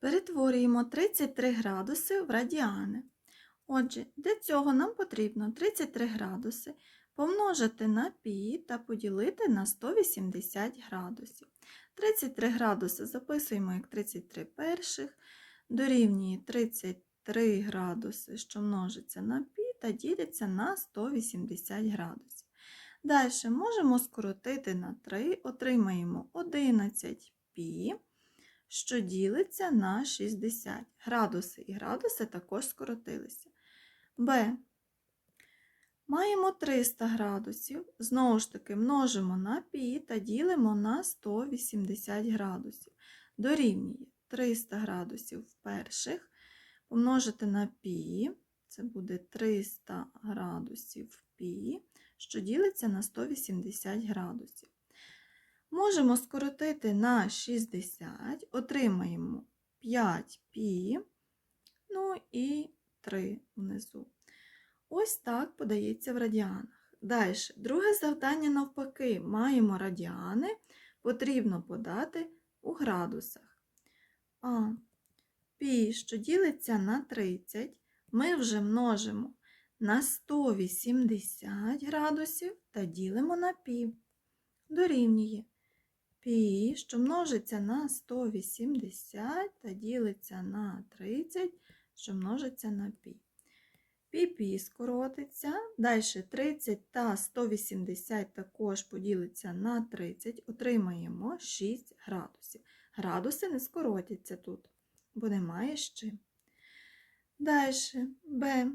Перетворюємо 33 градуси в радіани. Отже, для цього нам потрібно 33 градуси помножити на пі та поділити на 180 градусів. 33 градуси записуємо як 33 перших, дорівнює 33 градуси, що множиться на пі та діляться на 180 градусів. Далі можемо скоротити на 3, отримаємо 11 пі, що ділиться на 60. Градуси і градуси також скоротилися. Б. Маємо 300 градусів. Знову ж таки, множимо на пі та ділимо на 180 градусів. Дорівнює 300 градусів в перших. Помножити на пі, це буде 300 градусів пі, що ділиться на 180 градусів. Можемо скоротити на 60, отримаємо 5 пі, ну і 3 внизу. Ось так подається в радіанах. Далі, друге завдання навпаки. Маємо радіани, потрібно подати у градусах. А пі, що ділиться на 30, ми вже множимо на 180 градусів та ділимо на пі. Дорівнює пі, що множиться на 180 та ділиться на 30, що множиться на пі. Пі-пі скоротиться. Далі 30 та 180 також поділиться на 30, отримаємо 6 градусів. Градуси не скоротяться тут, бо немає з чим. Далі Б.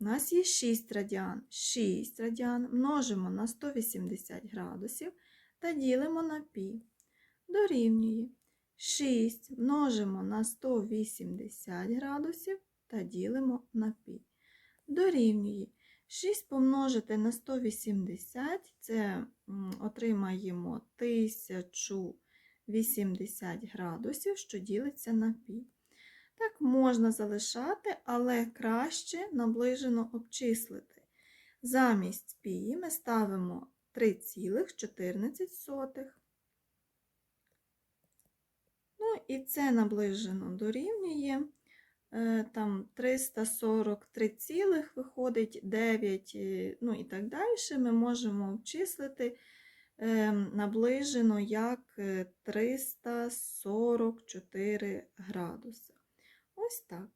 У нас є 6 радіан. 6 радіан множимо на 180 градусів та ділимо на пі. Дорівнює 6 множимо на 180 градусів та ділимо на пі. Дорівнює 6 помножити на 180, це отримаємо 1080 градусів, що ділиться на пі. Так можна залишати, але краще наближено обчислити. Замість пі ми ставимо 3,14. Ну і це наближено дорівнює. е, Там 343 цілих виходить 9, е, ну і так далі. Ми можемо обчислити е, наближено як е, 344 градуси. Ось так.